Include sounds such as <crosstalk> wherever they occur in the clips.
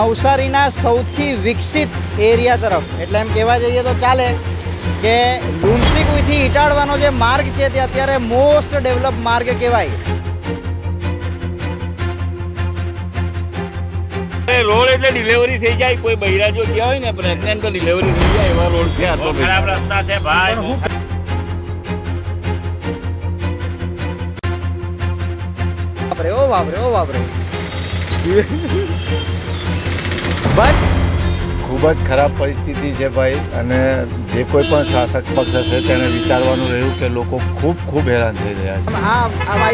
નવસારીના સૌથી વિકસિત એરિયા તરફ. એટલે એમ કહેવા જઈએ તો ચાલે કે લુણસીકુઈથી ઇટાડવાનો જે માર્ગ છે તે અત્યારે મોસ્ટ ડેવલપ માર્ગ કહેવાય. એ રોડ એટલે ડિલિવરી થઈ જાય કોઈ બૈરા જો ગયા હોય ને પ્રેગ્નન્ટ તો ડિલિવરી થઈ જાય એવા રોડ છે આ તો ખરાબ રસ્તા છે ભાઈ. બાપરે ઓ બાપરે ઓ બાપરે ભાઈ ખૂબ જ ખરાબ પરિસ્થિતિ છે ભાઈ અને જે કોઈ પણ શાસક પક્ષ હશે તેને વિચારવાનું રહ્યું કે લોકો ખૂબ ખૂબ હેરાન થઈ રહ્યા છે. આ આ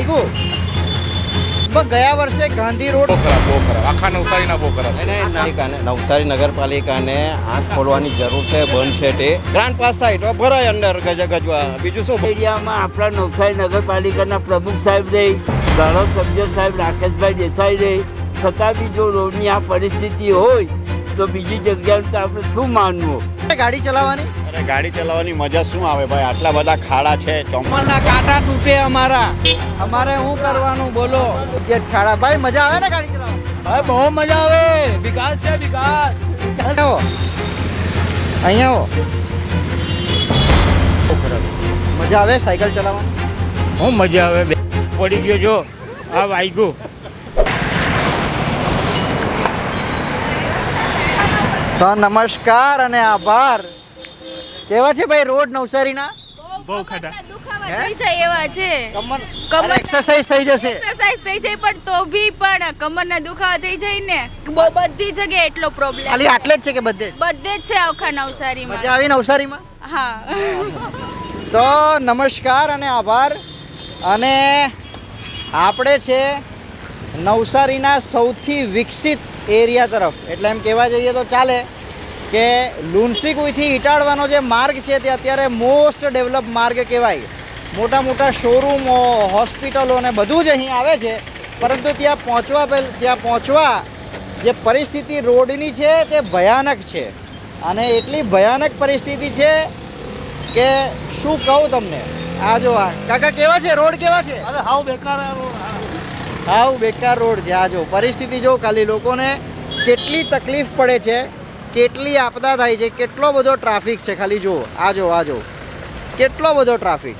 પણ ગયા વર્ષે ગાંધી રોડ બહુ ખરાબ બહુ ખરાબ. આખા નવસારીના બહુ ખરાબ. નગરપાલિકાને નવસારી નગરપાલિકાને આંખ ખોલવાની જરૂર છે બંધ છે તે. ગ્રાન્ડ પાસ થાય તો ભરાય અંદર ગજગજવા બીજું શું? એરિયામાં આપણા નવસારી નગરપાલિકાના પ્રમુખ સાહેબ રહે ધારાસભ્ય સાહેબ રાકેશભાઈ દેસાઈ રહે છતાં બી જો રોડની આ પરિસ્થિતિ હોય તો બીજી જગ્યાએ તો આપણે શું માનવું? ગાડી ચલાવવાની? અરે ગાડી ચલાવવાની મજા શું આવે ભાઈ? આટલા બધા ખાડા છે ચોમ કાંટા તૂટે અમારા. અમારે શું કરવાનું બોલો? જે ખાડા. ભાઈ મજા આવે ને ગાડી ચલાવવાની? ભાઈ બહુ મજા આવે. વિકાસ છે વિકાસ. અહીંયા આવો. અહીંયા આવો. મજા આવે સાયકલ ચલાવવાની? હું મજા આવે. બે પડી ગયો જો. આ વાગ્યું. તો નમસ્કાર અને આભાર. કેવા છે ભાઈ રોડ નવસારીના? બહુ દુખાવા થઈ જાય એવા છે. કમર કમર- એક્સરસાઇઝ થઈ જશે. એક્સરસાઇઝ થઈ જાય પણ તો બી પણ કમરના દુખાવા થઈ જાય ને બહુ બધી જગ્યાએ એટલો પ્રોબ્લેમ ખાલી આટલે જ છે કે બધે જ? બધે જ છે આખા નવસારીમાં. મજા આવી નવસારીમાં? હા. તો નમસ્કાર અને આભાર. અને આપણે છે નવસારીના સૌથી વિકસિત એરિયા તરફ. એટલે એમ કહેવા જઈએ તો ચાલે કે લુન્સીકુઈથી ઇટાડવાનો જે માર્ગ છે તે અત્યારે મોસ્ટ ડેવલપ માર્ગ કહેવાય. મોટા મોટા શોરૂમો, હોસ્પિટલો ને બધું જ અહીં આવે છે. પરંતુ ત્યાં પહોંચવા પહેલ ત્યાં પહોંચવા જે પરિસ્થિતિ રોડની છે તે ભયાનક છે. અને એટલી ભયાનક પરિસ્થિતિ છે કે શું કહું તમને? આ જો કાકા, કેવા છે? રોડ કેવા છે? અરે, હાવ બેકાર હાવ બેકાર રોડ આ જો. પરિસ્થિતિ જો ખાલી લોકોને કેટલી તકલીફ પડે છે, કેટલી આપદા થાય છે, કેટલો બધો ટ્રાફિક છે ખાલી જુઓ. આ જો આ જો. કેટલો બધો ટ્રાફિક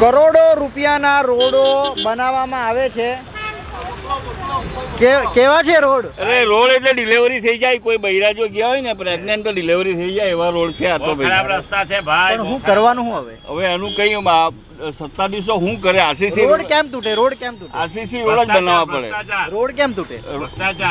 કરોડો રૂપિયાના રોડો બનાવવામાં આવે છે. કેવા છે રોડ? અરે રોડ એટલે ડિલિવરી થઈ જાય. કોઈ બૈરા જો ગયા હોય ને પ્રેગ્નન્ટ તો ડિલિવરી થઈ જાય. એવા રોડ છે આ તો ખરાબ રસ્તા છે ભાઈ. પણ હું કરવાનું હું હવે? હવે એનું કઈ દિવસો શું કરે? આરસીસી રોડ કેમ તૂટે? રોડ કેમ તૂટે? આરસીસી રોડ જ બનાવવા પડે. રોડ કેમ તૂટે?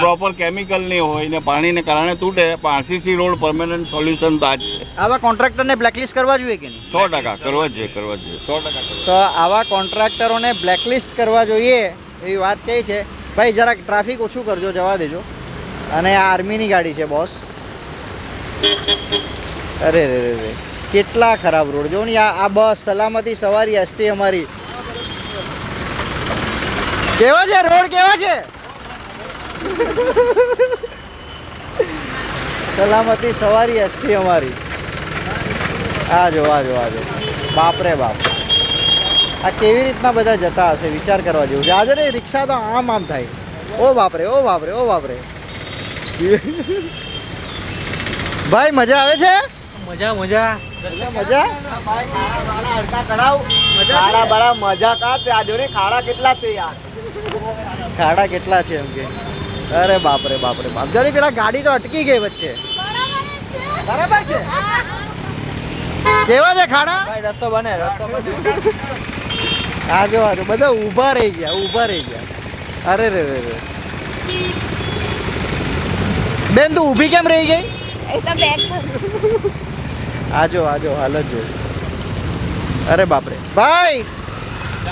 પ્રોપર કેમિકલ નહીં હોય ને પાણીને કારણે તૂટે પણ આરસીસી રોડ પરમેનન્ટ સોલ્યુશન તો આ જ છે. આવા કોન્ટ્રાક્ટરને બ્લેકલિસ્ટ કરવા જોઈએ કે નહીં? સો ટકા કરવા જોઈએ કરવા જોઈએ. સો ટકા તો આવા કોન્ટ્રાક્ટરોને બ્લેકલિસ્ટ કરવા જોઈએ એવી વાત કહી છે. ભાઈ, જરાક ટ્રાફિક ઓછું કરજો, જવા દેજો. અને આ આર્મીની ગાડી છે બોસ અરે રે રે રે કેટલા ખરાબ રોડ. જો ને આ બસ સલામતી સવારી એસટી અમારી. કેવા છે? રોડ કેવા છે? સલામતી સવારી એસટી અમારી. આ જો આ જો આ જો. બાપરે બાપ. આ કેવી રીતના બધા જતા હશે વિચાર કરવા જેવું છે. આજે રિક્ષા તો આમ આમ થાય. ઓ બાપરે ઓ બાપરે ઓ બાપરે. ભાઈ મજા આવે છે? મજા મજા. મજા? ખાડા બાળા મજા કા આ જો ને ખાડા કેટલા છે યાર? ખાડા કેટલા છે એમ કે. અરે બાપરે બાપરે બાપ. જરી પેલા ગાડી તો અટકી ગઈ વચ્ચે. બરાબર છે? કેવા છે ખાડા? રસ્તો બને રસ્તો આ જો આ બધા ઊભા રહી ગયા ઊભા રહી ગયા. અરે રે રે રે. બેન તું ઊભી કેમ રહી ગઈ? આજો આજો આજો હાલત જો અરે બાપરે. ભાઈ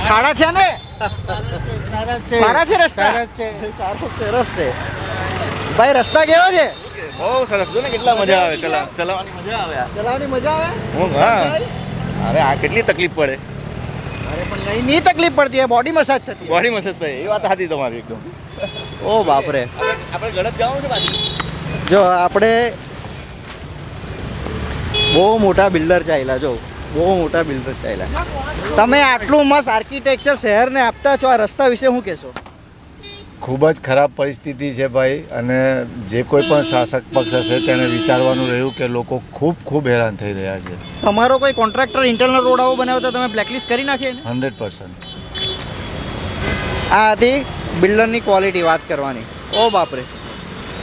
ખાડા છે ને? સારા છે રસ્તા? સારો સરસ છે. ભાઈ રસ્તા કેવા છે? બહુ સરસ. જો ને કેટલા મજા આવે. ચલા ચલાવવાની મજા આવે ચલાવવાની મજા આવે? અરે આ કેટલી તકલીફ પડે. અરે પણ નહીં નહીં તકલીફ પડતી બોડી મસાજ થતી બોડી મસાજ થાય. એ વાત હતી તમારી એકદમ. ઓ બાપરે. આપણે ગળત જવાનું છે બાજુ જો આપણે બહુ મોટા બિલ્ડર ચાલ્યા જો. બહુ મોટા બિલ્ડર ચાલ્યા. તમે આટલું મસ્ત આર્કિટેક્ચર શહેરને આપતા છો આ રસ્તા વિશે શું કહેશો? ખૂબ જ ખરાબ પરિસ્થિતિ છે ભાઈ અને જે કોઈ પણ શાસક પક્ષ હશે તેને વિચારવાનું રહ્યું કે લોકો ખૂબ ખૂબ હેરાન થઈ રહ્યા છે. તમારો કોઈ કોન્ટ્રાક્ટર ઇન્ટરનલ રોડ આવો બનાવ્યો તો તમે બ્લેકલિસ્ટ કરી નાખી? હંડ્રેડ પર્સન્ટ આ હતી બિલ્ડરની ક્વોલિટી વાત કરવાની. ઓ બાપરે.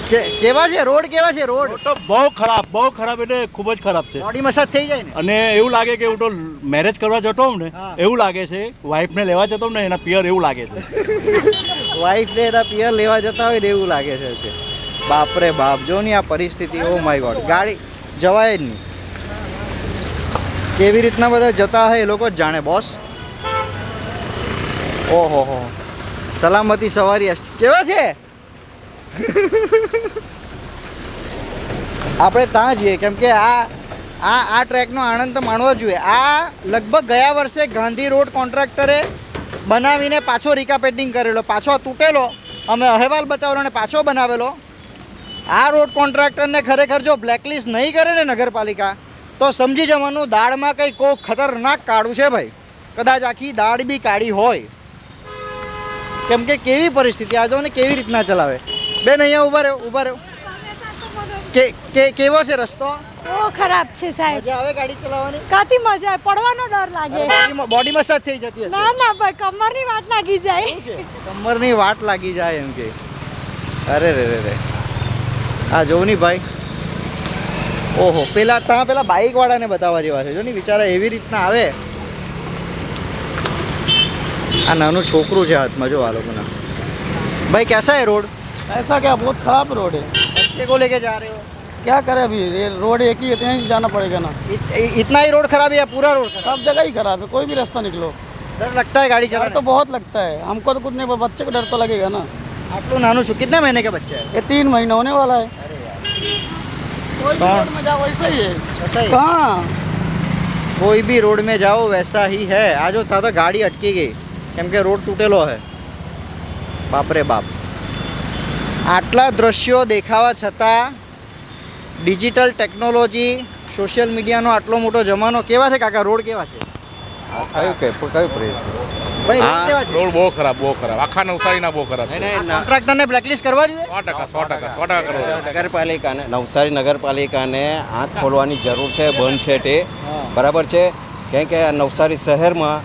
કેવા છે? રોડ કેવા છે? રોડ. તો બહુ ખરાબ બહુ ખરાબ એટલે ખૂબ જ ખરાબ છે. બોડી મસાજ થઈ જાય ને. અને એવું લાગે કે હું તો મેરેજ કરવા જતો હોઉં ને એવું લાગે છે વાઈફને લેવા જતો ને એના પિયર એવું લાગે છે. વાઈફ ને એના પિયર લેવા જતા હોય ને એવું લાગે છે બાપરે બાપ જો ની આ પરિસ્થિતિ ઓ માય ગોડ ગાડી જવાય જ નહીં. કેવી રીતના બધા જતા હોય એ લોકો જ જાણે બોસ ઓહો હો. સલામતી સવારી કેવા છે? <laughs> આપણે ત્યાં જઈએ, કેમ કે આ આ આ ટ્રેકનો આનંદ તો માણવો જોઈએ. આ લગભગ ગયા વર્ષે ગાંધી રોડ કોન્ટ્રાક્ટરે બનાવીને પાછો રિકાપેટિંગ કરેલો, પાછો તૂટેલો. અમે અહેવાલ બતાવેલો અને પાછો બનાવેલો. આ રોડ કોન્ટ્રાક્ટરને ખરેખર જો બ્લેકલિસ્ટ નહીં કરે ને નગરપાલિકા, તો સમજી જવાનું, દાળમાં કંઈ કોઈ ખતરનાક કાળું છે ભાઈ. કદાચ આખી દાળ બી કાળી હોય. કેમ કે કેવી પરિસ્થિતિ, આ જો ને કેવી રીતના ચલાવે? બેન અહીંયા ઊભા રહ્યો ઊભા રહ્યો કે કે કેવો છે રસ્તો? ઓ ખરાબ છે સાહેબ. મજા આવે ગાડી ચલાવવાની? કાતી મજા આવે? પડવાનો ડર લાગે. બોડી મસાજ થઈ જતી હશે. ના ના ભાઈ કમરની વાત લાગી જાય. કમરની વાત લાગી જાય એમ કે. અરે રે રે રે. આ જોઉં ની ભાઈ. ઓહો પેલા ત્યાં પેલા બાઇક વાળાને બતાવવા જેવા છે. જો ને બિચારા એવી રીતના આવે. આ નાનું છોકરું છે હાથમાં જો આ લોકોના. ભાઈ કેસા હે રોડ? ऐसा क्या बहुत खराब रोड है बच्चे को लेके जा रहे हो क्या करें अभी ये रोड एक ही है तो यहीं से जाना पड़ेगा ना इत, इतना ही रोड खराब है या पूरा रोड खराब सब जगह ही खराब है कोई भी रास्ता निकलो डर लगता है गाड़ी डर चलाने तो बहुत लगता है हमको तो कुछ नहीं पर बच्चे को डर तो लगेगा ना आटलू नानू छू कितने महीने के बच्चे हैं ये तीन महीना होने वाला है कोई भी कहाँ? रोड में जाओ वैसा ही है ऐसा ही कहाँ કોઈ બી રોડ में જાઓ વૈસા ही है આ જો તા તો ગાડી અટકી ગઈ કેમ કે રોડ તૂટેલો છે બાપરે બાપ આટલા દ્રશ્યો દેખાવા છતાં ડિજિટલ ટેકનોલોજી સોશિયલ મીડિયાનો આટલો મોટો જમાનો કેવા છે કાકા? રોડ કેવા છે? કયું કે કયું પ્રેસ રોડ બહુ ખરાબ બહુ ખરાબ. આખા નવસારીના બહુ ખરાબ. કોન્ટ્રાક્ટરને બ્લેકલિસ્ટ કરવા જોઈએ? સો ટકા સો ટકા સો ટકા કરો નગરપાલિકાને નવસારી નગરપાલિકાને આંખ ખોલવાની જરૂર છે બંધ છે તે. બરાબર છે? કેમ કે આ નવસારી શહેરમાં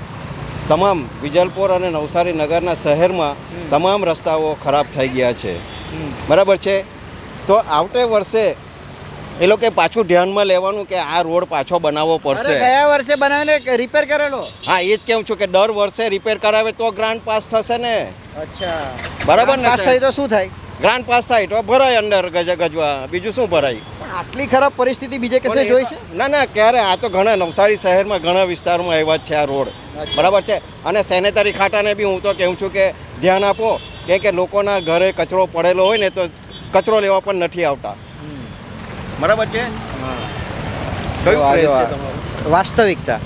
તમામ વિજલપોર અને નવસારી નગરના શહેરમાં તમામ રસ્તાઓ ખરાબ થઈ ગયા છે. બરાબર છે? તો આવતે વર્ષે એ લોકો પાછું ધ્યાનમાં લેવાનું કે આ રોડ પાછો બનાવવો પડશે. ગયા વર્ષે બનાવીને રિપેર કરેલો? હા એ જ કેવું છું કે દર વર્ષે રિપેર કરાવે તો ગ્રાન્ટ પાસ થશે ને. અચ્છા. બરાબર ને પાસ થાય તો શું થાય? ગ્રાન્ટ પાસ થાય તો ભરાય અંદર ગજ ગજવા. બીજું શું ભરાય? પણ આટલી ખરાબ પરિસ્થિતિ બીજે કશે જોઈ છે? ના ના ક્યારે? આ તો ઘણા નવસારી શહેરમાં ઘણા વિસ્તારમાં એવા જ છે આ રોડ. બરાબર છે? અને સેનેટરી ખાટાને બી હું તો કહું છું કે ધ્યાન આપો. કે કે લોકોના ઘરે કચરો પડેલો હોય ને તો કચરો લેવા પણ નથી આવતા. બરાબર છે? વાસ્તવિકતા.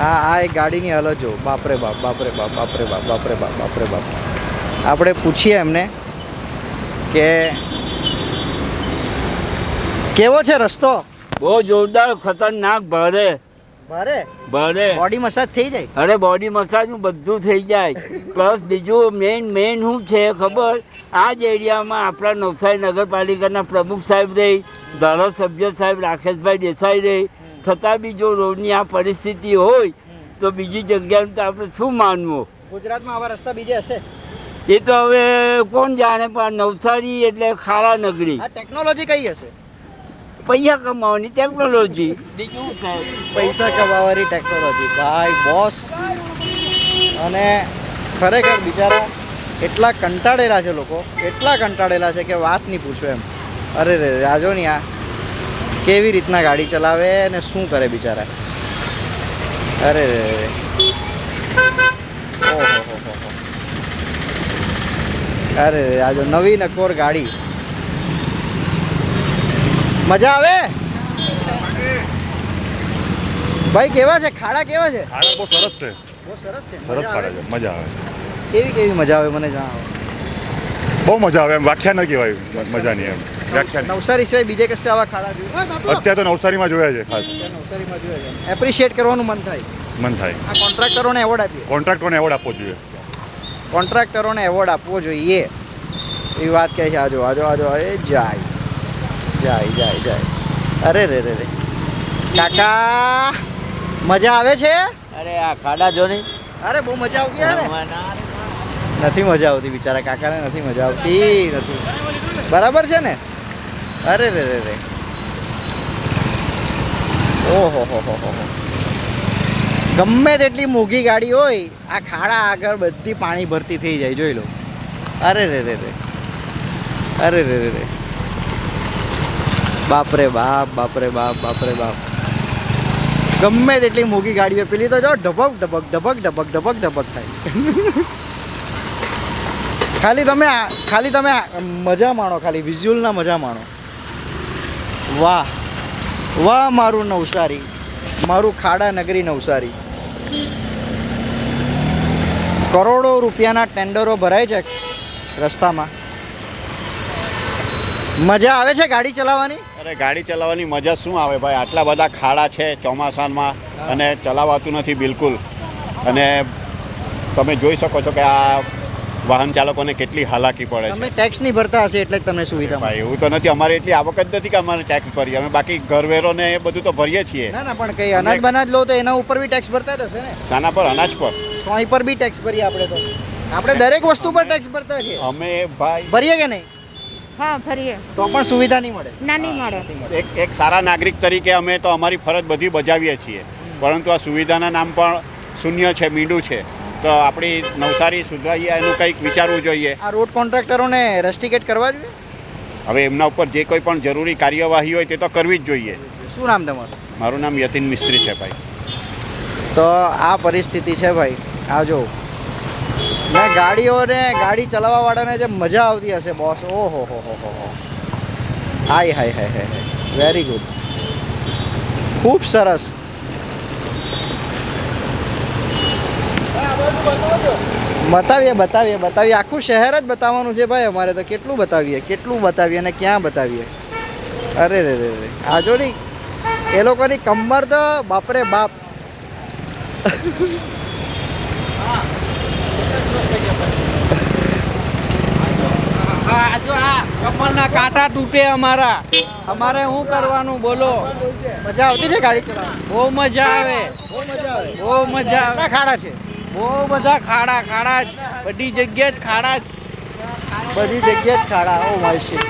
આ આ એક ગાડીની હાલત જો બાપરે બાપ બાપરે બાપ બાપરે બાપ બાપરે બાપ બાપરે બાપ. આપણે પૂછીએ એમને કે કેવો છે રસ્તો? બહુ જોરદાર ખતરનાક ભારે. ભારે ભારે બોડી મસાજ થઈ જાય. અરે બોડી મસાજનું બધું થઈ જાય. પ્લસ બીજું મેઇન મેઇન શું છે ખબર? આ જ એરિયામાં આપણા નવસારી નગરપાલિકાના પ્રમુખ સાહેબ રહી ધારાસભ્ય સાહેબ રાકેશભાઈ દેસાઈ રહી. છતાં બી જો રોડની આ પરિસ્થિતિ હોય તો બીજી જગ્યાનું તો આપણે શું માનવું? ગુજરાતમાં આવા રસ્તા બીજે હશે. એ તો હવે કોણ જાણે પણ નવસારી એટલે ખારા નગરી. ટેકનોલોજી કઈ હશે? પૈસા કમાવાની ટેકનોલોજી બીજું સાહેબ પૈસા કમાવાની ટેકનોલોજી ભાઈ બોસ અને ખરેખર બિચારા એટલા કંટાળેલા છે લોકો એટલા કંટાળેલા છે કે વાત નહીં પૂછો એમ. અરે રે રાજોનિયા કેવી રીતના ગાડી ચલાવે અને શું કરે બિચારા? અરે રે રે. ઓહો હો હો હો. અરે રાજો આ જો નવી નકોર ગાડી. મજા આવે? ભાઈ કેવા છે? ખાડા કેવા છે? ખાડા બહુ સરસ છે. બહુ સરસ છે. સરસ ખાડા છે. મજા આવે. કેવી કેવી મજા આવે મને જણાવો. બહુ મજા આવે એમ. વ્યાખ્યા ન કહેવાય. મજા મજાની એમ. વ્યાખ્યા નવસારી સિવાય બીજે કશે આવા ખાડા જોયું? અત્યારે તો નવસારીમાં જોયા છે ખાસ. નવસારીમાં જોયા છે. એપ્રિશિએટ કરવાનું મન થાય. મન થાય. આ કોન્ટ્રાક્ટરોને એવોર્ડ આપીએ. કોન્ટ્રાક્ટરોને એવોર્ડ આપવો જોઈએ. કોન્ટ્રાક્ટરોને એવોર્ડ આપવો જોઈએ. એ વાત કહે છે. આજો આજો આજો એ જાય. જાય જાય જાય. અરે રે રે રે. કાકા મજા આવે છે? અરે આ ખાડા જો ને અરે બહુ મજા આવતી છે નથી મજા આવતી બિચારા કાકાને નથી મજા આવતી નથી. બરાબર છે ને? અરે રે રે રે. ઓહો હો હો હો હો. ગમે તેટલી મોંઘી ગાડી હોય આ ખાડા આગળ બધી પાણી ભરતી થઈ જાય જોઈ લો. અરે રે રે રે. અરે રે રે રે. બાપરે બાપ બાપરે બાપ બાપરે બાપ. ગમે તેટલી મોંઘી ગાડીઓ પેલી તો જો ઢબક ઢબક ઢબક ઢબક ઢબક ઢબક થાય. ખાલી તમે ખાલી તમે મજા માણો, ખાલી વિઝ્યુઅલના મજા માણો. વાહ વાહ મારું નવસારી, મારું ખાડા નગરી નવસારી. કરોડો રૂપિયાના ટેન્ડરો ભરાય છે રસ્તામાં. મજા આવે છે ગાડી ચલાવવાની? અરે ગાડી ચલાવવાની મજા શું આવે ભાઈ? આટલા બધા ખાડા છે ચોમાસામાં અને ચલાવાતું નથી બિલકુલ. અને તમે જોઈ શકો છો કે આ વાહન ચાલકોને કેટલી હાલાકી પડે છે. ટેક્સ નહીં ભરતા હશે એટલે જ તમને સુવિધા ભાઈ એવું તો નથી. અમારે એટલી આવક જ નથી કે અમારે ટેક્સ ભરીએ. અમે બાકી ઘરવેરો ને એ બધું તો ભરીએ છીએ. ના ના પણ કઈ અનાજ બનાજ લો તો એના ઉપર બી ટેક્સ ભરતા જ હશે ને? શાના પર અનાજ પર. સોય પર બી ટેક્સ ભરીએ આપણે તો. આપણે દરેક વસ્તુ પર ટેક્સ ભરતા છીએ. અમે ભાઈ ભરીએ કે નહીં? હા ફરીએ. તો પણ સુવિધા નહીં મળે? ના નહીં મળે. એક એક સારા નાગરિક તરીકે અમે તો અમારી ફરજ બધી બજાવીએ છીએ. પરંતુ આ સુવિધાના નામ પણ શૂન્ય છે મીંડું છે. તો આપણી નવસારી સુધરાઈએ એનું કંઈક વિચારવું જોઈએ. આ રોડ કોન્ટ્રાક્ટરોને રસ્ટિકેટ કરવા જોઈએ? હવે એમના ઉપર જે કોઈ પણ જરૂરી કાર્યવાહી હોય તે તો કરવી જ જોઈએ. શું નામ તમારું? મારું નામ યતિન મિસ્ત્રી છે ભાઈ. તો આ પરિસ્થિતિ છે ભાઈ. આ જો ને ગાડીઓને ગાડી ચલાવવા વાળાને જે મજા આવતી હશે બોસ ઓહો, હો હો હો હો. હાય હાય હાય હાય વેરી ગુડ ખૂબ સરસ. બતાવીએ બતાવીએ બતાવીએ. આખું શહેર જ બતાવવાનું છે ભાઈ અમારે તો. કેટલું બતાવીએ કેટલું બતાવીએ અને ક્યાં બતાવીએ? અરે, રે રે રે. આ જો એ લોકોની કમર તો બાપરે બાપ. આ જો આ કમરના કાંટા તૂટે અમારા. અમારે શું કરવાનું બોલો? મજા આવતી છે ગાડી ચલાવવાની? બહુ મજા આવે. બહુ મજા આવે. બહુ મજા આવે. ખાડા છે? બહુ બધા ખાડા ખાડા બધી જગ્યાએ જ ખાડા બધી જગ્યાએ જ ખાડા. Oh my shit.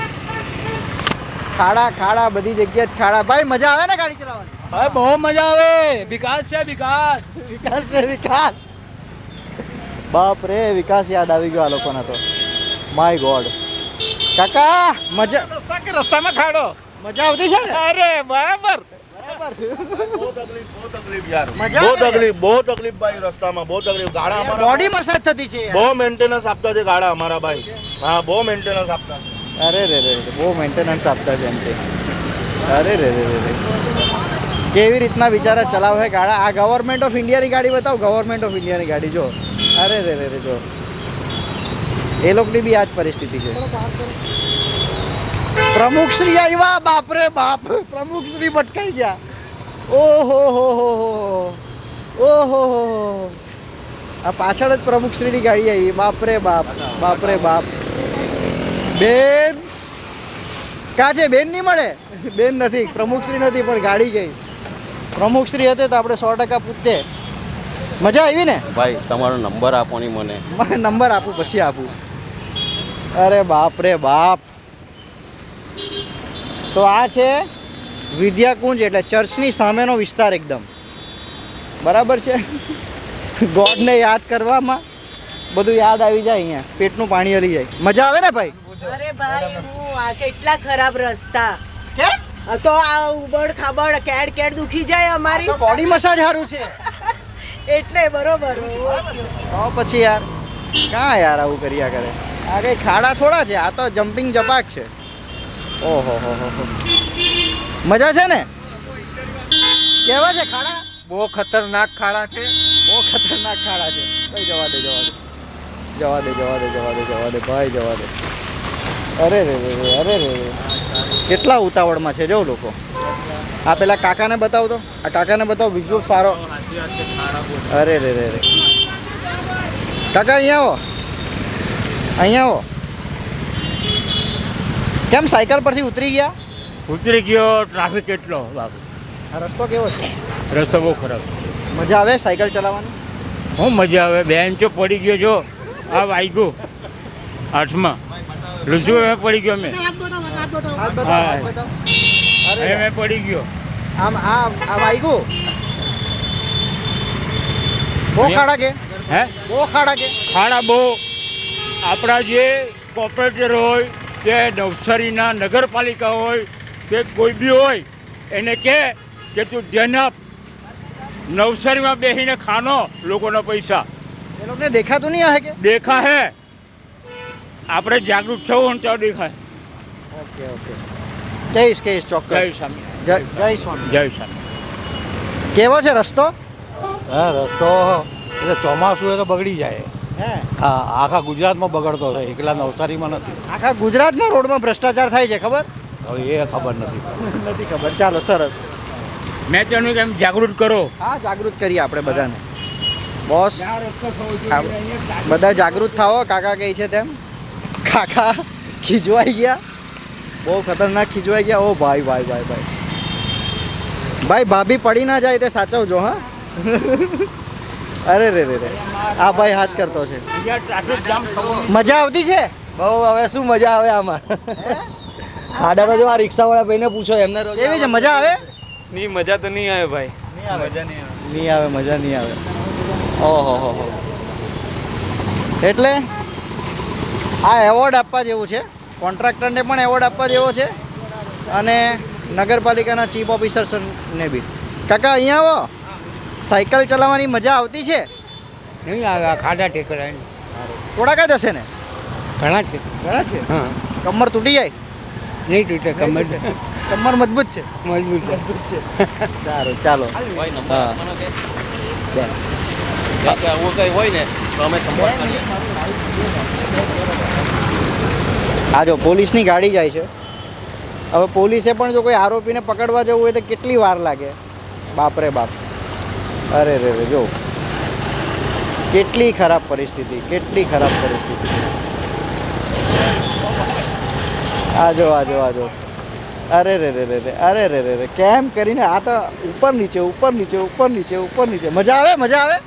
ખાડા ખાડા બધી જગ્યાએ જ ખાડા. ભાઈ મજા આવે ને ગાડી ચલાવવાની? હવે બહુ મજા આવે. વિકાસ છે વિકાસ. વિકાસ છે વિકાસ. બાપ રે વિકાસ યાદ આવી ગયો આ લોકોને તો. માય ગોડ કાકા મજા રસ્તા કે રસ્તામાં ખાડો? મજા આવતી છે ને? અરે બરાબર. બહુ તકલીફ બહુ તકલીફ ભાઈ રસ્તામાં બહુ તકલીફ. ગાડા અમારા બોડી મસાજ થતી છે બહુ મેન્ટેનન્સ આપતા છે ગાડા અમારા ભાઈ. હા બહુ મેન્ટેનન્સ આપતા છે. અરે રે રે રે, બહુ મેન્ટેનન્સ આપતા છે એમ કે. અરે રે રે રે રે. કેવી રીતના બિચારા ચલાવે ગાડા આ ગવર્મેન્ટ ઓફ ઇન્ડિયાની ગાડી બતાવો ગવર્મેન્ટ ઓફ ઇન્ડિયાની ગાડી જો. અરે રે રે રે જો. એ લોકોની બી આ જ પરિસ્થિતિ છે. પ્રમુખ શ્રી આવ્યા બાપ રે બાપ. પ્રમુખ શ્રી ભટકાઈ ગયા. ઓહો, હો હો હો ઓહો, હો આ પાછળ જ પ્રમુખ શ્રીની ગાડી આવી. બાપ રે બાપ બાપ રે બાપ. બેન, કા છે? બેન નહીં મળે? બેન નથી, પ્રમુખશ્રી નથી, પણ ગાડી ગઈ. પ્રમુખશ્રી હતી તો આપણે સો ટકા પૂછતે મજા આવી ને? ભાઈ તમારો નંબર આપો ની મને. મને નંબર આપું પછી આપું. અરે બાપ રે બાપ. તો આ છે વિદ્યાકુંજ એટલે ચર્ચની સામેનો વિસ્તાર એકદમ. બરાબર છે? ગોડને યાદ કરવામાં બધું યાદ આવી જાય અહીંયા. પેટનું પાણી હલી જાય. મજા આવે ને ભાઈ? અરે ભાઈ હું આ કેટલા ખરાબ રસ્તા. તો આ ઉબડ ખાબડ કેડ કેડ દુખી જાય અમારી. બોડી મસાજ સારું છે. એટલે બરોબર. તો પછી યાર કાં યાર આવું કર્યા કરે? આ કઈ ખાડા થોડા છે? આ તો જમ્પિંગ જપાક છે. ઓહો હો હો હો. મજા છે ને? કેવા છે ખાડા? બહુ ખતરનાક ખાડા છે. બહુ ખતરનાક ખાડા છે. ભાઈ જવા દે જવા દે. જવા દે જવા દે જવા દે જવા દે ભાઈ જવા દે. અરે રે રે રે અરે રે રે. કેટલા ઉતાવળમાં છે જો લોકો? આ પેલા કાકાને બતાવો તો. આ કાકાને બતાવો વિઝ્યુઅલ સારો. અરે રે રે રે. કાકા અહીંયા આવો. અહીંયા આવો. કેમ સાયકલ પરથી ઉતરી ગયા? ઉતરી ગયો ટ્રાફિક કેટલો બાપુ આ રસ્તો કેવો છે? રસ્તો બહુ ખરાબ. મજા આવે સાયકલ ચલાવવાની? હું મજા આવે. બેન્ચો પડી ગયો જો. આ વાગ્યું. આઠમાં. એમ પડી ગયો મેં હાથ બતાવો, હાથ બતાવો. અરે મેં પડી ગયો. આમ આ આ વાઈગો બહુ ખાડા કે? હે? બહુ ખાડા કે? ખાડા બહુ. આપણા જે કોર્પોરેટર હોય કે નવસારીના નગરપાલિકા હોય કે કોઈ બી હોય એને કહે કે તું ધ્યાન આપ નવસારીમાં બેસીને ખાનો લોકોના પૈસા. એ લોકોને દેખાતું નહીં આ કે? દેખા હે આપણે જાગૃત થવું ને તો દેખાય. ઓકે ઓકે કહીશ કહીશ ચોક્કસ જય સ્વામી જય સ્વામી જય સ્વામી કેવો છે રસ્તો? હા રસ્તો એટલે ચોમાસું એ તો બગડી જાય. હે. હા આખા ગુજરાતમાં બગડતો છે એકલા નવસારીમાં નથી. આખા ગુજરાતના રોડમાં ભ્રષ્ટાચાર થાય છે ખબર? હવે એ ખબર નથી. નથી ખબર. ચાલો સરસ. મેં તેનું કેમ જાગૃત કરો. હા જાગૃત કરીએ આપણે બધાને. બોસ બધા જાગૃત થાઓ. કાકા કહે છે તેમ. કાકા ખીજવાઈ ગયા. બહુ ખતરનાક ખીજવાઈ ગયા. ઓ ભાઈ ભાઈ ભાઈ ભાઈ. ભાઈ ભાભી પડી ના જાય તે સાચવજો હા. અરે રે રે રે. આ ભાઈ હાથ કરતો છે. અહીંયા ટ્રાફિક જામ થવો મજા આવતી છે? બહુ હવે શું મજા આવે આમાં? આડા તો જો આ રિક્ષાવાળા ભાઈને પૂછો એમને રોજ કેવી છે? મજા આવે? ની મજા તો નહીં આવે ભાઈ. નહીં આવે મજા નહીં આવે. ઓહો હો હો. એટલે આ એવોર્ડ આપવા જેવું છે? કોન્ટ્રાક્ટરને પણ એવોર્ડ આપવા જેવો છે અને નગરપાલિકાના ચીફ ઓફિસર્સને બી. કાકા અહીંયા આવો. સાયકલ ચલાવવાની મજા આવતી છે? નહીં આવે આ ખાડા ટેકરા થોડાક જ હશે ને? ઘણા છે. ઘણા છે? હા. કમર તૂટી જાય? નહીં તૂટે કમર કમર મજબૂત છે. મજબૂત મજબૂત છે. સારું ચાલો. હા. આવું કંઈ હોય ને તો અમે કરીએ. આ જો પોલીસની ગાડી જાય છે. હવે પોલીસે પણ જો કોઈ આરોપીને પકડવા જવું હોય તો કેટલી વાર લાગે? બાપરે બાપ. અરે રે રે, જો. કેટલી ખરાબ પરિસ્થિતિ, કેટલી ખરાબ પરિસ્થિતિ. આ જો આજો આજો અરે રે રે રે રે, અરે રે રે રે, કેમ કરીને આ તો ઉપર નીચે ઉપર નીચે ઉપર નીચે ઉપર નીચે. મજા આવે મજા આવે?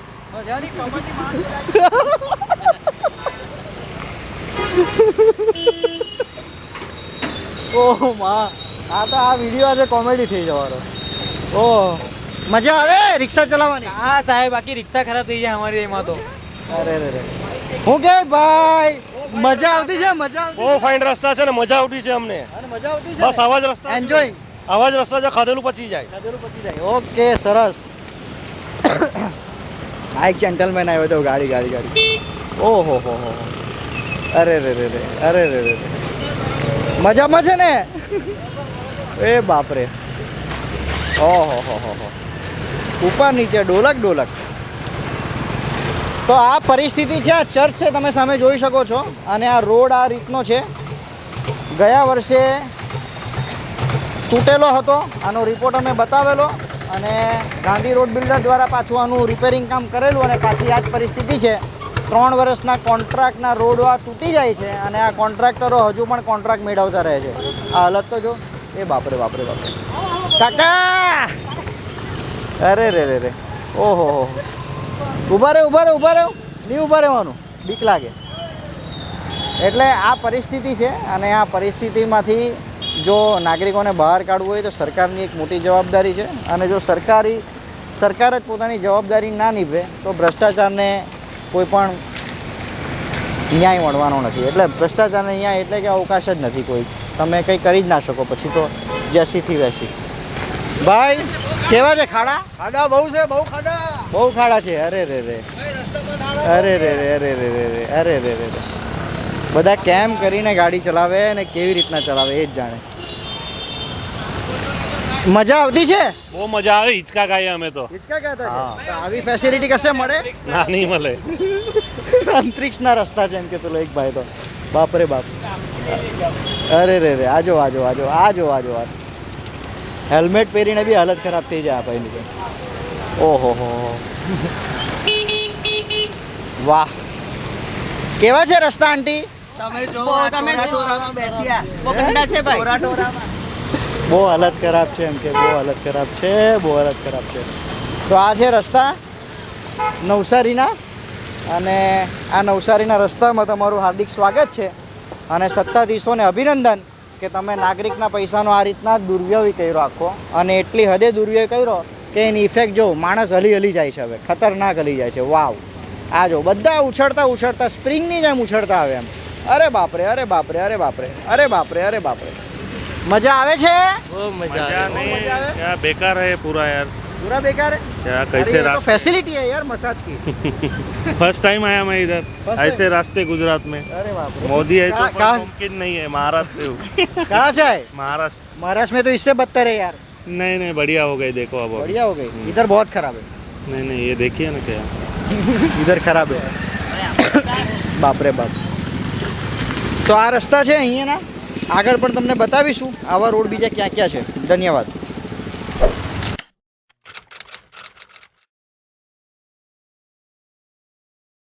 <laughs> ઓહમાં. આ તો આ વીડિયો આજે કોમેડી થઈ જવાનો. ઓહ. મજા આવે? રિક્ષા ચલાવવાની? હા સાહેબ બાકી રિક્ષા ખરાબ થઈ જાય અમારી એમાં તો. અરે રે રે હું કે ભાઈ? મજા આવતી છે મજા આવતી બહુ ફાઇન રસ્તા છે ને મજા આવતી છે અમને. અને મજા આવતી છે બસ આવા જ રસ્તા એન્જોય આવા જ રસ્તા જો ખાધેલું પચી જાય. ખાધેલું પતી જાય. ઓકે સરસ. આ એક જેન્ટલમેન આવ્યો તો ગાડી ગાડી ગાડી. ઓહો હો હો હો. અરે રે રે રે, અરે રે રે રે. મજામાં છે ને? એ બાપરે. ઓહો, હો હો હો. ઉપર નીચે, ડોલક ડોલક. તો આ પરિસ્થિતિ છે, આ ચર્ચ છે, તમે સામે જોઈ શકો છો. અને આ રોડ આ રીતનો છે. ગયા વર્ષે તૂટેલો હતો, આનો રિપોર્ટ અમે બતાવેલો. અને ગાંધી રોડ બિલ્ડર દ્વારા પાછું આનું રિપેરિંગ કામ કરેલું અને પાછી આ જ પરિસ્થિતિ છે. ત્રણ વર્ષના કોન્ટ્રાક્ટના રોડ આ તૂટી જાય છે અને આ કોન્ટ્રાક્ટરો હજુ પણ કોન્ટ્રાક્ટ મેળવતા રહે છે. આ હાલત તો જો, એ બાપરે બાપરે બાપરે. કાકા! અરે રે રે રે ઓહો, હો ઊભા રહે ઊભા રહે ઊભા રહે. નહીં ઊભા રહેવાનું. બીક લાગે. એટલે આ પરિસ્થિતિ છે અને આ પરિસ્થિતિમાંથી જો નાગરિકોને બહાર કાઢવું હોય તો સરકારની એક મોટી જવાબદારી છે. અને જો સરકારી, સરકાર જ પોતાની જવાબદારી ના નિભે તો ભ્રષ્ટાચારને કોઈ પણ ન્યાય મળવાનો નથી. એટલે ભ્રષ્ટાચારને ન્યાય એટલે કે અવકાશ જ નથી કોઈ. તમે કંઈ કરી જ ના શકો. પછી તો જેસીથી વેસી ભાઈ કેવા છે ખાડા? ખાડા બહુ છે બહુ ખાડા. બહુ ખાડા છે. અરે રે રે. અરે રે રે અરે રે રે રે અરે રે રે રે. બધા કેમ કરીને ગાડી ચલાવે અને કેવી રીતના ચલાવે એ જ જાણે. મજા આવતી છે? બહુ મજા આવે હિચકા ખાઈએ અમે તો. હિચકા ખાતા છે આવી ફેસિલિટી કશે મળે? ના નહીં મળે. અંતરિક્ષના રસ્તા છે એમ કે પેલો એક ભાઈ તો. બાપ રે બાપ. અરે રે રે આજો આજો આજો આજો આજો આ હેલ્મેટ પહેરીને બી હાલત ખરાબ થઈ જાય આ ભાઈની તો ઓહો હો હો. વાહ. કેવા છે રસ્તા આંટી? તમે જો તમે ટોરામાં બેસ્યા. બહુ ઠંડા છે ભાઈ. ટોરા ટોરામાં બહુ હાલત ખરાબ છે એમ કે બહુ હાલત ખરાબ છે, બહુ હાલત ખરાબ છે. તો આ છે રસ્તા નવસારીના અને આ નવસારીના રસ્તામાં તમારું હાર્દિક સ્વાગત છે અને સત્તાધીશોને અભિનંદન કે તમે નાગરિકના પૈસાનો આ રીતના દુર્વ્યય કર્યો આખો અને એટલી હદે દુર્વ્યય કર્યો કે એની ઇફેક્ટ જો માણસ હલી હલી જાય છે હવે, ખતરનાક હલી જાય છે, વાવ. આ જો બધા ઉછળતા ઉછળતા સ્પ્રિંગની જેમ ઉછળતા આવે એમ. અરે બાપરે અરે બાપરે અરે બાપરે અરે બાપરે અરે બાપરે. મજા આવે છે मजा नहीं क्या बेकार है पूरा यार पूरा बेकार है क्या अरे ये तो फैसिलिटी है यार मसाज की फर्स्ट टाइम आया मैं इधर First ऐसे रास्ते गुजरात में अरे बाप रे मोदी है तो कहाँ- पर कहाँ- मुमकिन नहीं है महाराष्ट्र से हूँ। कहाँ से आए महाराष्ट्र महाराष्ट्र में तो इससे बदतर है यार नहीं नहीं बढ़िया हो गई देखो अब बढ़िया हो गई इधर बहुत खराब है नहीं नहीं ये देखिए ना क्या इधर खराब है બાપ રે બાપ તો આ રસ્તા છે <laughs> અહીંયાના <laughs> આગળ પણ તમને બતાવીશું આવા રોડ બીજા ક્યાં ક્યાં છે. ધન્યવાદ.